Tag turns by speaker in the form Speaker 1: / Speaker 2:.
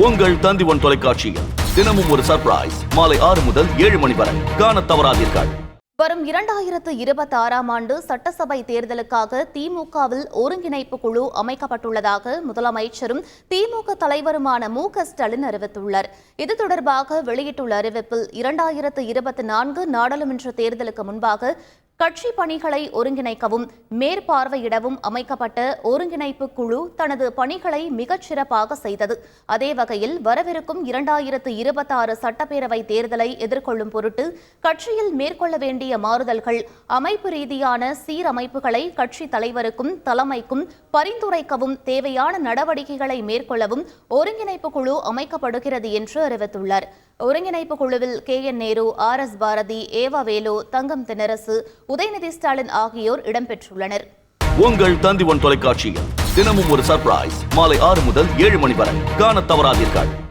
Speaker 1: உங்கள் தந்திவன் தொலைக்காட்சியில் தினமும் ஒரு சர்ப்ரைஸ் மாலை ஆறு முதல் ஏழு மணி வரை. காண தவறாதீர்கள்.
Speaker 2: வரும் இரண்டாயிரத்து இருபத்தி ஆறாம் ஆண்டு சட்டசபை தேர்தலுக்காக திமுகவில் ஒருங்கிணைப்பு குழு அமைக்கப்பட்டுள்ளதாக முதலமைச்சரும் திமுக தலைவருமான மு க ஸ்டாலின் அறிவித்துள்ளார். இது தொடர்பாக வெளியிட்டுள்ள அறிவிப்பில் இரண்டாயிரத்து இருபத்தி நான்கு நாடாளுமன்ற தேர்தலுக்கு முன்பாக கட்சி பணிகளை ஒருங்கிணைக்கவும் மேற்பார்வையிடவும் அமைக்கப்பட்ட ஒருங்கிணைப்பு குழு தனது பணிகளை மிகச் சிறப்பாக செய்தது. அதே வகையில் வரவிருக்கும் இரண்டாயிரத்து இருபத்தாறு சட்டப்பேரவை தேர்தலை எதிர்கொள்ளும் பொருட்டு கட்சியில் மேற்கொள்ள வேண்டிய மாறுதல்கள் அமைப்பு ரீதியான சீரமைப்புகளை கட்சி தலைவருக்கும் தலைமைக்கும் பரிந்துரைக்கவும் தேவையான நடவடிக்கைகளை மேற்கொள்ளவும் ஒருங்கிணைப்பு குழு அமைக்கப்படுகிறது என்று அறிவித்துள்ளார். ஒருங்கிணைப்பு குழுவில் K. N. Nehru R. S. Bharathi ஏவா வேலு தங்கம் தென்னரசு உதயநிதி ஸ்டாலின் ஆகியோர் இடம்பெற்றுள்ளனர்.
Speaker 1: உங்கள் தந்திவன் தொலைக்காட்சியில் தினமும் ஒரு சர்ப்ரைஸ் மாலை ஆறு முதல் ஏழு மணி வரை. காண தவறாதீர்கள்.